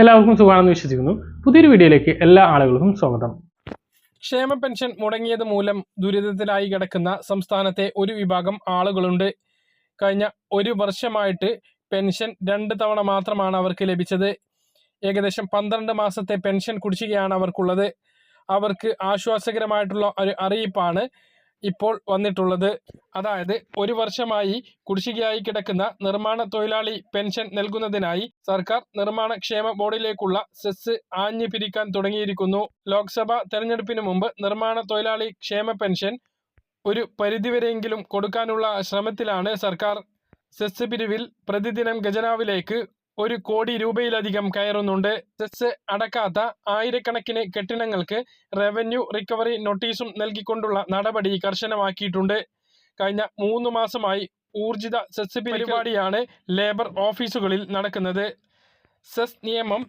എല്ലാവർക്കും സുഖമാണെന്ന് വിശ്വസിക്കുന്നു. പുതിയൊരു വീഡിയോയിലേക്ക് എല്ലാ ആളുകൾക്കും സ്വാഗതം. ക്ഷേമ പെൻഷൻ മുടങ്ങിയത് മൂലം ദുരിതത്തിലായി കിടക്കുന്ന സംസ്ഥാനത്തെ ഒരു വിഭാഗം ആളുകളുണ്ട്. കഴിഞ്ഞ ഒരു വർഷമായിട്ട് പെൻഷൻ രണ്ട് തവണ മാത്രമാണ് അവർക്ക് ലഭിച്ചത്. ഏകദേശം പന്ത്രണ്ട് മാസത്തെ പെൻഷൻ കുടിശ്ശികയാണ് അവർക്കുള്ളത്. അവർക്ക് ആശ്വാസകരമായിട്ടുള്ള ഒരു അറിയിപ്പാണ് ഇപ്പോൾ വന്നിട്ടുള്ളത്. അതായത് ഒരു വർഷമായി കുടിശ്ശികയായി കിടക്കുന്ന നിർമ്മാണ തൊഴിലാളി പെൻഷൻ നൽകുന്നതിനായി സർക്കാർ നിർമ്മാണ ക്ഷേമ ബോർഡിലേക്കുള്ള സെസ് ആഞ്ഞു പിരിക്കാൻ തുടങ്ങിയിരിക്കുന്നു. ലോക്സഭാ തെരഞ്ഞെടുപ്പിന് മുമ്പ് നിർമ്മാണ തൊഴിലാളി ക്ഷേമ പെൻഷൻ ഒരു പരിധിവരെയെങ്കിലും കൊടുക്കാനുള്ള ശ്രമത്തിലാണ് സർക്കാർ സെസ് പിരിവിൽ പ്രതിദിനം ഖജനാവിലേക്ക് ഒരു കോടി രൂപയിലധികം കയറുന്നുണ്ട്. സെസ് അടക്കാത്ത ആയിരക്കണക്കിന് കെട്ടിടങ്ങൾക്ക് റവന്യൂ റിക്കവറി നോട്ടീസും നൽകിക്കൊണ്ടുള്ള നടപടി കർശനമാക്കിയിട്ടുണ്ട്. കഴിഞ്ഞ മൂന്ന് മാസമായി ഊർജിത സെസ് പരിപാടിയാണ് ലേബർ ഓഫീസുകളിൽ നടക്കുന്നത്. സെസ് നിയമം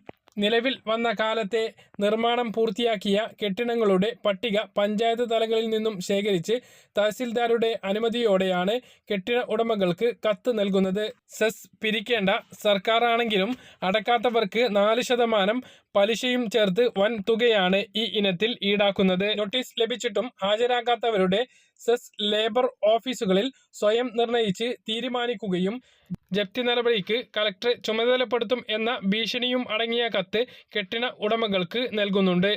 നിലവിൽ വന്ന കാലത്തെ നിർമ്മാണം പൂർത്തിയാക്കിയ കെട്ടിടങ്ങളുടെ പട്ടിക പഞ്ചായത്ത് തലങ്ങളിൽ നിന്നും ശേഖരിച്ച് തഹസിൽദാരുടെ അനുമതിയോടെയാണ് കെട്ടിട ഉടമകൾക്ക് കത്ത് നൽകുന്നത്. സെസ് പിരിക്കേണ്ട സർക്കാരാണെങ്കിലും അടക്കാത്തവർക്ക് നാല് ശതമാനം പലിശയും ചേർത്ത് വൻ തുകയാണ് ഈ ഇനത്തിൽ ഈടാക്കുന്നത്. നോട്ടീസ് ലഭിച്ചിട്ടും ഹാജരാക്കാത്തവരുടെ സെസ് ലേബർ ഓഫീസുകളിൽ സ്വയം നിർണയിച്ച് തീരുമാനിക്കുകയും ജപ്തി നടപടിക്ക് കളക്ടറെ ചുമതലപ്പെടുത്തും എന്ന ഭീഷണിയും അടങ്ങിയ കത്ത് കെട്ടിട ഉടമകൾക്ക് നൽകുന്നുണ്ട്.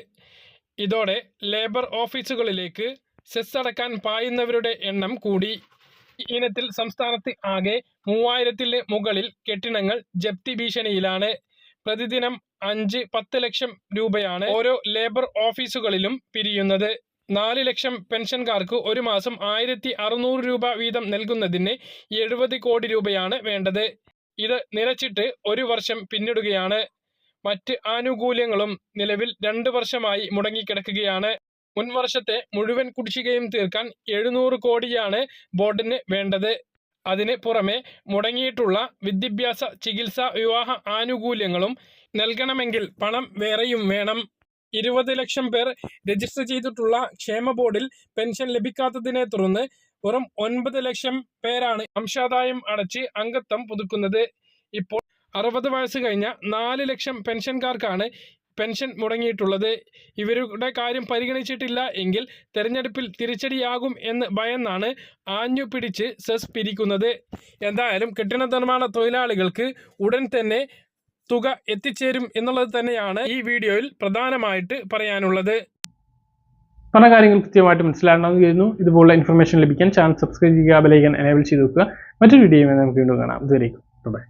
ഇതോടെ ലേബർ ഓഫീസുകളിലേക്ക് സെസ് അടക്കാൻ പായുന്നവരുടെ എണ്ണം കൂടി. ഇനത്തിൽ സംസ്ഥാനത്ത് ആകെ മൂവായിരത്തിന് മുകളിൽ കെട്ടിടങ്ങൾ ജപ്തി ഭീഷണിയിലാണ്. പ്രതിദിനം അഞ്ച് പത്ത് ലക്ഷം രൂപയാണ് ഓരോ ലേബർ ഓഫീസുകളിലും പിരിയുന്നത്. നാല് ലക്ഷം പെൻഷൻകാർക്ക് ഒരു മാസം ആയിരത്തി അറുന്നൂറ് രൂപ വീതം നൽകുന്നതിന് എഴുപത് കോടി രൂപയാണ് വേണ്ടത്. ഇത് നിലച്ചിട്ട് ഒരു വർഷം പിന്നിടുകയാണ്. മറ്റ് ആനുകൂല്യങ്ങളും നിലവിൽ രണ്ട് വർഷമായി മുടങ്ങിക്കിടക്കുകയാണ്. മുൻ വർഷത്തെ മുഴുവൻ കുടിശ്ശികയും തീർക്കാൻ എഴുന്നൂറ് കോടിയാണ് ബോർഡിന് വേണ്ടത്. അതിന് പുറമെ മുടങ്ങിയിട്ടുള്ള വിദ്യാഭ്യാസ ചികിത്സ വിവാഹ ആനുകൂല്യങ്ങളും നൽകണമെങ്കിൽ പണം വേറെയും വേണം. ഇരുപത് ലക്ഷം പേർ രജിസ്റ്റർ ചെയ്തിട്ടുള്ള ക്ഷേമ ബോർഡിൽ പെൻഷൻ ലഭിക്കാത്തതിനെ തുടർന്ന് വെറും ഒൻപത് ലക്ഷം പേരാണ് അംശാദായം അടച്ച് അംഗത്വം പുതുക്കുന്നത്. ഇപ്പോൾ അറുപത് വയസ്സ് കഴിഞ്ഞ നാല് ലക്ഷം പെൻഷൻകാർക്കാണ് പെൻഷൻ മുടങ്ങിയിട്ടുള്ളത്. ഇവരുടെ കാര്യം പരിഗണിച്ചിട്ടില്ല എങ്കിൽ തെരഞ്ഞെടുപ്പിൽ തിരിച്ചടിയാകും എന്ന് ഭയന്നാണ് ആഞ്ഞു പിടിച്ച് സെസ് പിരിക്കുന്നത്. എന്തായാലും കെട്ടിട നിർമ്മാണ തൊഴിലാളികൾക്ക് ഉടൻ തന്നെ തുക എത്തിച്ചേരും എന്നുള്ളത് തന്നെയാണ് ഈ വീഡിയോയിൽ പ്രധാനമായിട്ട് പറയാനുള്ളത്. പല കാര്യങ്ങൾ കൃത്യമായിട്ട് മനസ്സിലാകണമെന്ന് ഇതുപോലുള്ള ഇൻഫർമേഷൻ ലഭിക്കാൻ ചാനൽ സബ്സ്ക്രൈബ് ചെയ്യുക ബെലൈക്കൻ എനേബിൾ ചെയ്ത് വെക്കുക. മറ്റൊരു വീഡിയോയുമായി നമുക്ക് വീണ്ടും കാണാം. ഇതുവരെയും ബൈ